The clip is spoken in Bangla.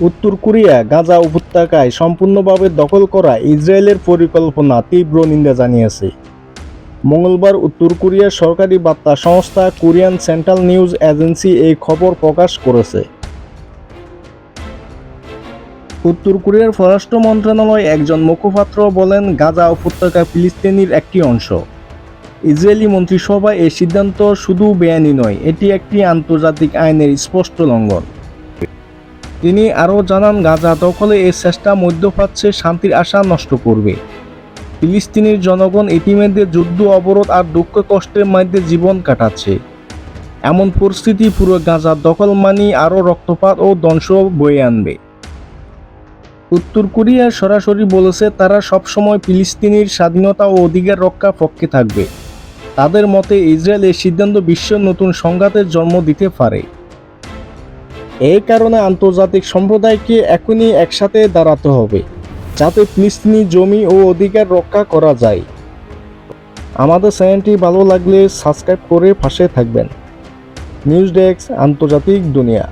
উত্তর কোরিয়া গাজা উপত্যকায় সম্পূর্ণভাবে দখল করা ইসরায়েলের পরিকল্পনা তীব্র নিন্দা জানিয়েছে। মঙ্গলবার উত্তর কোরিয়ার সরকারি বার্তা সংস্থা কোরিয়ান সেন্ট্রাল নিউজ এজেন্সি এই খবর প্রকাশ করেছে। উত্তর কোরিয়ার পররাষ্ট্র মন্ত্রণালয় একজন মুখপাত্র বলেন, গাজা উপত্যকা ফিলিস্তিনির একটি অংশ। ইসরায়েলি মন্ত্রিসভায় এই সিদ্ধান্ত শুধু বেআইনি নয়, এটি একটি আন্তর্জাতিক আইনের স্পষ্ট লঙ্ঘন। তিনি আরও জানান, গাজা দখলে এই চেষ্টা মধ্যপ্রাচ্যে শান্তির আশা নষ্ট করবে। ফিলিস্তিনির জনগণ ইতিমধ্যে যুদ্ধ, অবরোধ আর দুঃখ কষ্টের মধ্যে জীবন কাটাচ্ছে। এমন পরিস্থিতি পুরো গাজা দখল মানি আরও রক্তপাত ও ধ্বংস বয়ে আনবে। উত্তর কোরিয়া সরাসরি বলেছে, তারা সবসময় ফিলিস্তিনির স্বাধীনতা ও অধিকার রক্ষা পক্ষে থাকবে। তাদের মতে, ইসরায়েল এই সিদ্ধান্ত বিশ্বের নতুন সংঘাতের জন্ম দিতে পারে। এই কারণে আন্তর্জাতিক সম্প্রদায়কে এখনই একসাথে দাঁড়াতে হবে, যাতে ফিলিস্তিনি জমি ও অধিকার রক্ষা করা যায়। আমাদের চ্যানেলটি ভালো লাগলে সাবস্ক্রাইব করে পাশে থাকবেন। নিউজ ডেস্ক, আন্তর্জাতিক দুনিয়া।